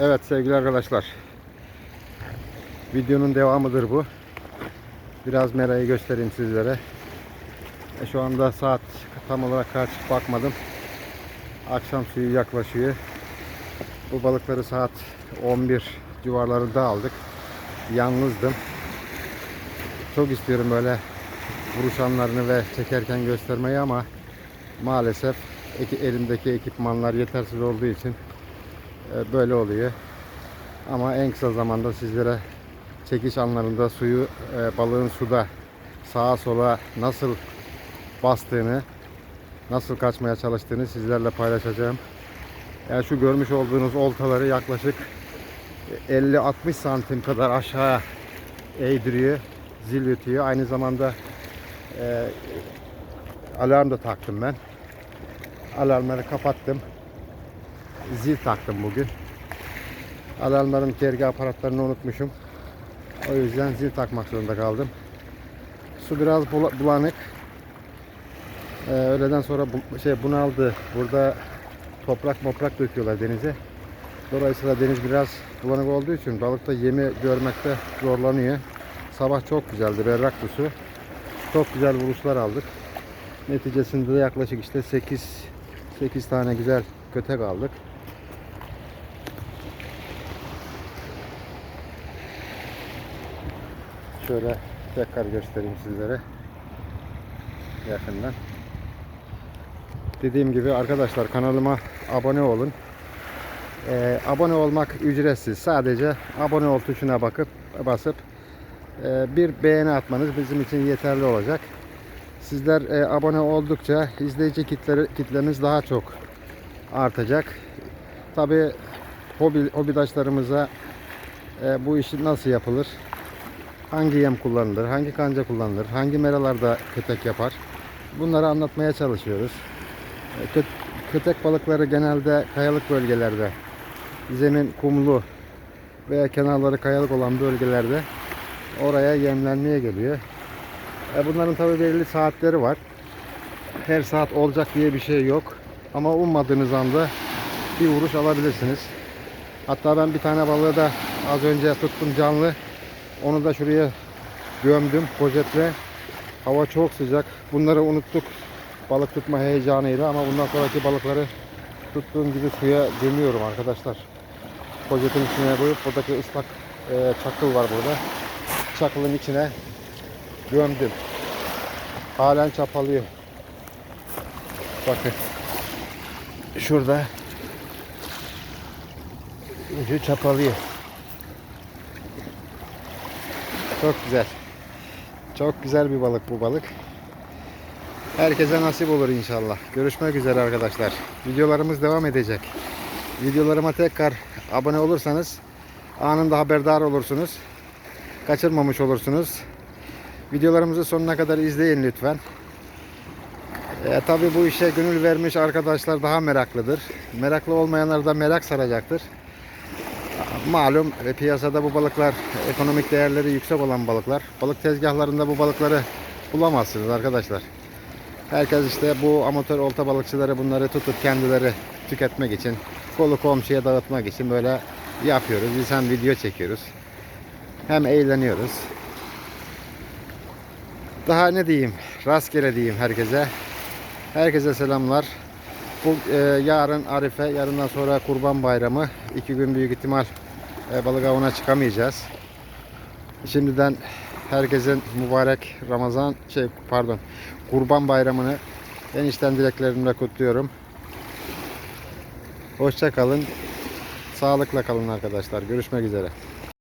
Evet sevgili arkadaşlar. Videonun devamıdır bu. Biraz merayı göstereyim sizlere. E, şu anda saat tam olarak kaç bakmadım. Akşam suyu yaklaşıyor. Bu balıkları saat 11 civarlarında aldık. Yalnızdım. Çok istiyorum böyle vuruşanlarını ve çekerken göstermeyi ama maalesef eki- elimdeki ekipmanlar yetersiz olduğu için böyle oluyor. Ama en kısa zamanda sizlere çekiş anlarında suyu e, balığın suda sağa sola nasıl bastığını, nasıl kaçmaya çalıştığını sizlerle paylaşacağım. Yani şu görmüş olduğunuz oltaları yaklaşık 50-60 santim kadar aşağı eğdiriyor, zil ötüyor. Aynı zamanda e, alarm da taktım ben. Alarmları kapattım. Zil taktım bugün. Alarmların kergi aparatlarını unutmuşum. O yüzden zil takmak zorunda kaldım. Su biraz bula- bulanık. Ee, öğleden sonra bu, şey bunaldı. Burada toprak moprak döküyorlar denize. Dolayısıyla deniz biraz bulanık olduğu için balıkta yemi görmekte zorlanıyor. Sabah çok güzeldi, berraktı su. Çok güzel vuruşlar aldık. Neticesinde de yaklaşık işte 8 8 tane güzel kötek aldık. Şöyle tekrar göstereyim sizlere yakından. Dediğim gibi arkadaşlar kanalıma abone olun. Ee, abone olmak ücretsiz. Sadece abone ol tuşuna bakıp basıp e, bir beğeni atmanız bizim için yeterli olacak. Sizler e, abone oldukça izleyici kitleri, kitleniz daha çok artacak. Tabi hobi, hobidaşlarımıza e, bu işi nasıl yapılır? Hangi yem kullanılır? Hangi kanca kullanılır? Hangi meralarda kötek yapar? Bunları anlatmaya çalışıyoruz. E, kö- kötek balıkları genelde kayalık bölgelerde, zemin kumlu veya kenarları kayalık olan bölgelerde oraya yemlenmeye geliyor. E, bunların tabi belirli saatleri var. Her saat olacak diye bir şey yok. Ama ummadığınız anda bir vuruş alabilirsiniz. Hatta ben bir tane balığı da az önce tuttum canlı. Onu da şuraya gömdüm poşetle. Hava çok sıcak. Bunları unuttuk balık tutma heyecanıyla ama bundan sonraki balıkları tuttuğum gibi suya gömüyorum arkadaşlar. Poşetin içine koyup buradaki ıslak e, çakıl var burada. Çakılın içine gömdüm. Halen çapalıyor. Bakın. Şurada ucu çapalıyor. Çok güzel. Çok güzel bir balık bu balık. Herkese nasip olur inşallah. Görüşmek üzere arkadaşlar. Videolarımız devam edecek. Videolarıma tekrar abone olursanız anında haberdar olursunuz. Kaçırmamış olursunuz. Videolarımızı sonuna kadar izleyin lütfen. E, tabii bu işe gönül vermiş arkadaşlar daha meraklıdır. Meraklı olmayanlar da merak saracaktır. Malum e, piyasada bu balıklar ekonomik değerleri yüksek olan balıklar. Balık tezgahlarında bu balıkları bulamazsınız arkadaşlar. Herkes işte bu amatör olta balıkçıları bunları tutup kendileri tüketmek için, kolu komşuya dağıtmak için böyle yapıyoruz. Biz hem video çekiyoruz hem eğleniyoruz. Daha ne diyeyim? Rastgele diyeyim herkese. Herkese selamlar. Bu e, yarın Arife, yarından sonra Kurban Bayramı. İki gün büyük ihtimal e, balık avına çıkamayacağız. Şimdiden herkesin mübarek Ramazan şey pardon Kurban Bayramını enişten dileklerimle kutluyorum. Hoşça kalın. Sağlıkla kalın arkadaşlar. Görüşmek üzere.